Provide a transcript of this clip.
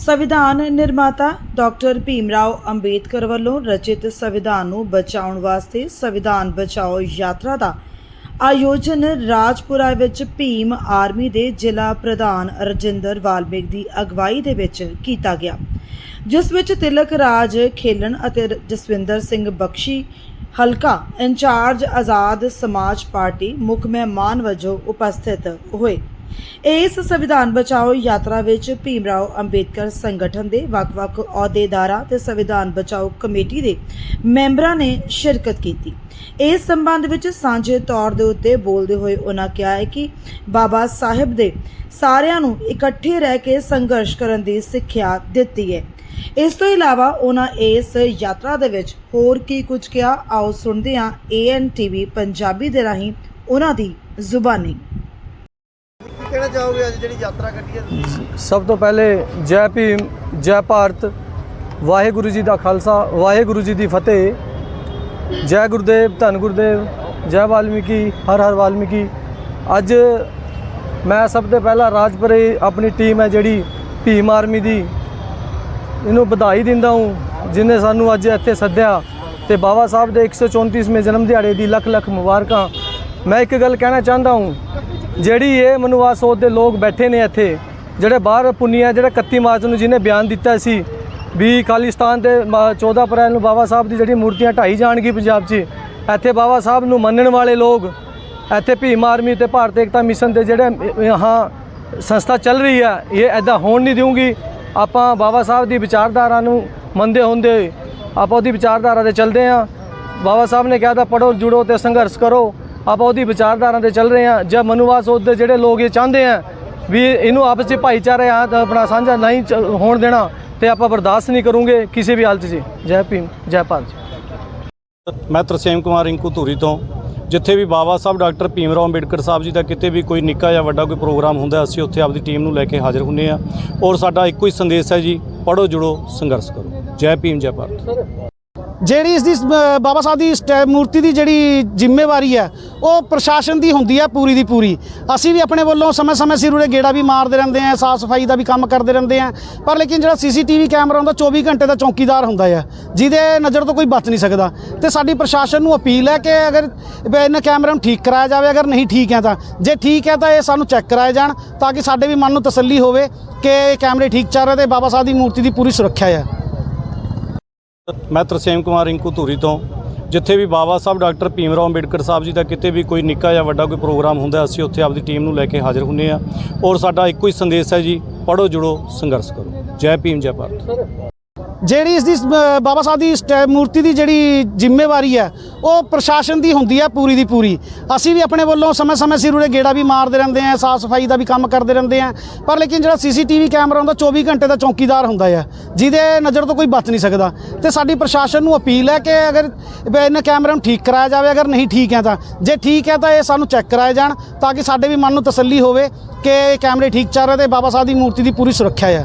ਸੰਵਿਧਾਨ ਨਿਰਮਾਤਾ ਡਾਕਟਰ ਭੀਮਰਾਓ ਅੰਬੇਦਕਰ ਵੱਲੋਂ ਰਚਿਤ ਸੰਵਿਧਾਨ ਨੂੰ ਬਚਾਉਣ ਵਾਸਤੇ ਸੰਵਿਧਾਨ ਬਚਾਓ ਯਾਤਰਾ ਦਾ ਆਯੋਜਨ ਰਾਜਪੁਰਾ ਵਿੱਚ ਭੀਮ ਆਰਮੀ ਦੇ ਜ਼ਿਲ੍ਹਾ ਪ੍ਰਧਾਨ ਰਜਿੰਦਰ ਵਾਲਮੀਕ ਦੀ ਅਗਵਾਈ ਦੇ ਵਿੱਚ ਕੀਤਾ ਗਿਆ, ਜਿਸ ਵਿੱਚ ਤਿਲਕ ਰਾਜ ਖੇਲਣ ਅਤੇ ਜਸਵਿੰਦਰ ਸਿੰਘ ਬਖਸ਼ੀ, ਹਲਕਾ ਇੰਚਾਰਜ ਆਜ਼ਾਦ ਸਮਾਜ ਪਾਰਟੀ ਮੁੱਖ ਮਹਿਮਾਨ ਵਜੋਂ ਉਪਸਥਿਤ ਹੋਏ। ਇਸ ਸੰਵਿਧਾਨ ਬਚਾਓ ਯਾਤਰਾ ਵਿੱਚ ਭੀਮਰਾਓ ਅੰਬੇਦਕਰ ਸੰਗਠਨ ਦੇ ਵੱਖ-ਵੱਖ ਅਹੁਦੇਦਾਰਾਂ ਤੇ ਸੰਵਿਧਾਨ ਬਚਾਓ ਕਮੇਟੀ ਦੇ ਮੈਂਬਰਾਂ ਨੇ ਸ਼ਿਰਕਤ ਕੀਤੀ। ਇਸ ਸੰਬੰਧ ਵਿੱਚ ਸਾਂਝੇ ਤੌਰ ਦੇ ਉੱਤੇ ਬੋਲਦੇ ਹੋਏ ਉਹਨਾਂ ਕਿਹਾ ਹੈ ਕਿ ਬਾਬਾ ਸਾਹਿਬ ਦੇ ਸਾਰਿਆਂ ਨੂੰ ਇਕੱਠੇ ਰਹਿ ਕੇ ਸੰਘਰਸ਼ ਕਰਨ ਦੀ ਸਿੱਖਿਆ ਦਿੱਤੀ ਹੈ। ਇਸ ਤੋਂ ਇਲਾਵਾ ਉਹਨਾਂ ਇਸ ਯਾਤਰਾ ਦੇ ਵਿੱਚ ਹੋਰ ਕੀ ਕੁਝ ਕਿਹਾ, ਆਓ ਸੁਣਦੇ ਹਾਂ ਏਐਨਟੀਵੀ ਪੰਜਾਬੀ ਦੇ ਰਾਹੀਂ ਉਹਨਾਂ ਦੀ ਜ਼ੁਬਾਨੀ। ਚਾਹੋਗੇ ਅੱਜ ਜਿਹੜੀ ਯਾਤਰਾ ਕੱਢੀ ਹੈ ਸਭ ਤੋਂ ਪਹਿਲੇ ਜੈ ਭੀਮ, ਜੈ ਭਾਰਤ, ਵਾਹਿਗੁਰੂ ਜੀ ਦਾ ਖਾਲਸਾ, ਵਾਹਿਗੁਰੂ ਜੀ ਦੀ ਫਤਿਹ। ਜੈ ਗੁਰਦੇਵ, ਧੰਨ ਗੁਰਦੇਵ, ਜੈ ਵਾਲਮੀਕੀ, ਹਰ ਹਰ ਵਾਲਮੀਕੀ। ਅੱਜ ਮੈਂ ਸਭ ਤੋਂ ਪਹਿਲਾਂ ਰਾਜਪੁਰੇ ਆਪਣੀ ਟੀਮ ਹੈ ਜਿਹੜੀ ਭੀਮ ਆਰਮੀ ਦੀ। ਇਹਨੂੰ ਵਧਾਈ ਦਿੰਦਾ ਹਾਂ, ਜਿਨੇ ਸਾਨੂੰ ਅੱਜ ਇੱਥੇ ਸੱਦਿਆ। ਤੇ ਬਾਬਾ ਸਾਹਿਬ ਦੇ 134ਵੇਂ ਜਨਮ ਦਿਹਾੜੇ ਦੀ ਲੱਖ ਲੱਖ ਮੁਬਾਰਕਾਂ। ਮੈਂ ਇੱਕ ਗੱਲ ਕਹਿਣਾ ਚਾਹੁੰਦਾ ਹਾਂ ਜਿਹੜੀ ਇਹ ਮਨੁਵਾਸ ਸੋਧ ਦੇ ਲੋਕ ਬੈਠੇ ਨੇ ਇੱਥੇ, ਜਿਹੜੇ ਬਾਹਰ ਪੁੰਨੀਆ, ਜਿਹੜੇ 31 ਮਾਰਚ ਨੂੰ ਜਿਹਨੇ ਬਿਆਨ ਦਿੱਤਾ ਸੀ ਵੀ ਖਾਲਿਸਤਾਨ ਦੇ ਮਾ- 14 ਅਪ੍ਰੈਲ ਨੂੰ ਬਾਬਾ ਸਾਹਿਬ ਦੀ ਜਿਹੜੀ ਮੂਰਤੀਆਂ ਢਾਈ ਜਾਣਗੀ ਪੰਜਾਬ 'ਚ, ਇੱਥੇ ਬਾਬਾ ਸਾਹਿਬ ਨੂੰ ਮੰਨਣ ਵਾਲੇ ਲੋਕ, ਇੱਥੇ ਭੀਮ ਆਰਮੀ ਤੇ ਭਾਰਤ ਏਕਤਾ ਮਿਸ਼ਨ ਦੇ ਜਿਹੜੇ ਹਾਂ, ਸੰਸਥਾ ਚੱਲ ਰਹੀ ਹੈ ਇਹ ਐਦਾਂ ਹੋਣ ਨਹੀਂ ਦੇਵਾਂਗੀ ਆਪਾਂ ਬਾਬਾ ਸਾਹਿਬ ਦੀ ਵਿਚਾਰਧਾਰਾ ਨੂੰ ਮੰਨਦੇ ਹੁੰਦੇ ਹੋਏ ਆਪਾਂ ਉਹਦੀ ਵਿਚਾਰਧਾਰਾ ਤੇ ਚੱਲਦੇ ਹਾਂ ਬਾਬਾ ਸਾਹਿਬ ਨੇ ਕਿਹਾ ਤਾਂ ਪੜੋ ਜੁੜੋ ਤੇ ਸੰਘਰਸ਼ ਕਰੋ। ਆਪਾਂ ਉਹਦੀ ਵਿਚਾਰਧਾਰਾ ਤੇ ਚੱਲ ਰਹੇ ਹਾਂ। ਜਾਂ ਮਨੁਵਾਸ ਸੋਚ ਦੇ ਜਿਹੜੇ ਲੋਕ ਇਹ ਚਾਹੁੰਦੇ ਆ ਵੀ ਇਹਨੂੰ ਆਪਸ ਵਿੱਚ ਭਾਈਚਾਰੇ ਆ ਆਪਣਾ ਸਾਂਝਾ ਨਹੀਂ ਹੋਣ ਦੇਣਾ ਤੇ ਆਪਾਂ ਬਰਦਾਸ਼ਤ ਨਹੀਂ ਕਰੂੰਗੇ ਕਿਸੇ ਵੀ ਹਾਲਤ 'ਚ। ਜੈ ਭੀਮ, ਜੈ ਭਾਰਤ। ਮੈਂ ਤਰਸੇਮ ਕੁਮਾਰ, ਰਿੰਕੂ ਧੂਰੀ ਤੋਂ। ਜਿੱਥੇ ਵੀ ਬਾਬਾ ਸਾਹਿਬ ਡਾਕਟਰ ਭੀਮ ਰਾਓ ਅੰਬੇਡਕਰ ਸਾਹਿਬ ਜੀ ਦਾ ਕਿਤੇ ਵੀ ਕੋਈ ਨਿੱਕਾ ਜਾਂ ਵੱਡਾ ਕੋਈ ਪ੍ਰੋਗਰਾਮ ਹੁੰਦਾ, ਅਸੀਂ ਉੱਥੇ ਆਪਦੀ ਟੀਮ ਨੂੰ ਲੈ ਕੇ ਹਾਜ਼ਰ ਹੁੰਨੇ ਆ ਔਰ ਸਾਡਾ ਇੱਕੋ ਹੀ ਸੰਦੇਸ਼ ਹੈ ਜੀ ਪੜੋ ਜੁੜੋ, ਸੰਘਰਸ਼ ਕਰੋ। ਜੈ ਭੀਮ, ਜੈ ਭਾਰਤ। ਜਿਹੜੀ ਇਸ ਦੀ ਬਾਬਾ ਸਾਹਿਬ ਦੀ ਸਟੈ- ਮੂਰਤੀ ਦੀ ਜਿਹੜੀ ਜ਼ਿੰਮੇਵਾਰੀ ਹੈ, ਉਹ ਪ੍ਰਸ਼ਾਸਨ ਦੀ ਹੁੰਦੀ ਹੈ ਪੂਰੀ ਦੀ ਪੂਰੀ। ਅਸੀਂ ਵੀ ਆਪਣੇ ਵੱਲੋਂ ਸਮੇਂ-ਸਮੇਂ ਸਿਰ ਉਰੇ ਗੇੜਾ ਵੀ ਮਾਰਦੇ ਰਹਿੰਦੇ ਆ ਸਾਫ਼ ਸਫ਼ਾਈ ਦਾ ਵੀ ਕੰਮ ਕਰਦੇ ਰਹਿੰਦੇ ਆ ਪਰ ਲੇਕਿਨ ਜਿਹੜਾ ਸੀਸੀਟੀਵੀ ਕੈਮਰਾ ਹੁੰਦਾ 24 ਘੰਟੇ ਦਾ ਚੌਕੀਦਾਰ ਹੁੰਦਾ ਹੈ, ਜਿਹਦੇ ਨਜ਼ਰ ਤੋਂ ਕੋਈ ਬਚ ਨਹੀਂ ਸਕਦਾ। ਤੇ ਸਾਡੀ ਪ੍ਰਸ਼ਾਸਨ ਨੂੰ ਅਪੀਲ ਹੈ ਕਿ ਅਗਰ ਇਹਨਾਂ ਕੈਮਰਿਆਂ ਨੂੰ ਠੀਕ ਕਰਾਇਆ ਜਾਵੇ, ਅਗਰ ਨਹੀਂ ਠੀਕ ਹੈ ਤਾਂ। ਜੇ ਠੀਕ ਹੈ ਤਾਂ ਇਹ ਸਾਨੂੰ ਚੈੱਕ ਕਰਾਏ ਜਾਣ, ਤਾਂ ਕਿ ਸਾਡੇ ਵੀ ਮਨ ਨੂੰ ਤਸੱਲੀ ਹੋਵੇ ਕਿ ਇਹ ਕੈਮਰੇ ਠੀਕ ਚੱਲ ਰਹੇ ਤੇ ਬਾਬਾ ਸਾਹਿਬ ਦੀ ਮੂਰਤੀ ਦੀ ਪੂਰੀ ਸੁਰੱਖਿਆ ਹੈ। ਮੈਂ ਤਰਸੇਮ ਕੁਮਾਰ ਰਿੰਕੂ ਧੂਰੀ ਤੋਂ। ਜਿੱਥੇ ਵੀ ਬਾਬਾ ਸਾਹਿਬ ਡਾਕਟਰ ਭੀਮ ਰਾਓ ਅੰਬੇਡਕਰ ਸਾਹਿਬ ਜੀ ਦਾ ਕਿਤੇ ਵੀ ਕੋਈ ਨਿੱਕਾ ਜਾਂ ਵੱਡਾ ਕੋਈ ਪ੍ਰੋਗਰਾਮ ਹੁੰਦਾ, ਅਸੀਂ ਉੱਥੇ ਆਪਦੀ ਟੀਮ ਨੂੰ ਲੈ ਕੇ ਹਾਜ਼ਰ ਹੁੰਨੇ ਆ ਔਰ ਸਾਡਾ ਇੱਕੋ ਹੀ ਸੰਦੇਸ਼ ਹੈ ਜੀ ਪੜੋ ਜੁੜੋ, ਸੰਘਰਸ਼ ਕਰੋ। ਜੈ ਭੀਮ, ਜੈ ਭਾਰਤ। ਜਿਹੜੀ ਇਸ ਦੀ ਬਾਬਾ ਸਾਹਿਬ ਦੀ ਸਟੈ- ਮੂਰਤੀ ਦੀ ਜਿਹੜੀ ਜ਼ਿੰਮੇਵਾਰੀ ਹੈ, ਉਹ ਪ੍ਰਸ਼ਾਸਨ ਦੀ ਹੁੰਦੀ ਹੈ ਪੂਰੀ ਦੀ ਪੂਰੀ। ਅਸੀਂ ਵੀ ਆਪਣੇ ਵੱਲੋਂ ਸਮੇਂ-ਸਮੇਂ ਸਿਰ ਉਰੇ ਗੇੜਾ ਵੀ ਮਾਰਦੇ ਰਹਿੰਦੇ ਆ ਸਾਫ਼ ਸਫ਼ਾਈ ਦਾ ਵੀ ਕੰਮ ਕਰਦੇ ਰਹਿੰਦੇ ਆ ਪਰ ਲੇਕਿਨ ਜਿਹੜਾ ਸੀਸੀਟੀਵੀ ਕੈਮਰਾ ਹੁੰਦਾ 24 ਘੰਟੇ ਦਾ ਚੌਕੀਦਾਰ ਹੁੰਦਾ ਹੈ, ਜਿਹਦੇ ਨਜ਼ਰ ਤੋਂ ਕੋਈ ਬਚ ਨਹੀਂ ਸਕਦਾ। ਤੇ ਸਾਡੀ ਪ੍ਰਸ਼ਾਸਨ ਨੂੰ ਅਪੀਲ ਹੈ ਕਿ ਅਗਰ ਇਹਨਾਂ ਕੈਮਰਿਆਂ ਨੂੰ ਠੀਕ ਕਰਾਇਆ ਜਾਵੇ, ਅਗਰ ਨਹੀਂ ਠੀਕ ਹੈ ਤਾਂ। ਜੇ ਠੀਕ ਹੈ ਤਾਂ ਇਹ ਸਾਨੂੰ ਚੈੱਕ ਕਰਾਏ ਜਾਣ, ਤਾਂ ਕਿ ਸਾਡੇ ਵੀ ਮਨ ਨੂੰ ਤਸੱਲੀ ਹੋਵੇ ਕਿ ਇਹ ਕੈਮਰੇ ਠੀਕ ਚੱਲ ਰਹੇ ਤੇ ਬਾਬਾ ਸਾਹਿਬ ਦੀ ਮੂਰਤੀ ਦੀ ਪੂਰੀ ਸੁਰੱਖਿਆ ਹੈ।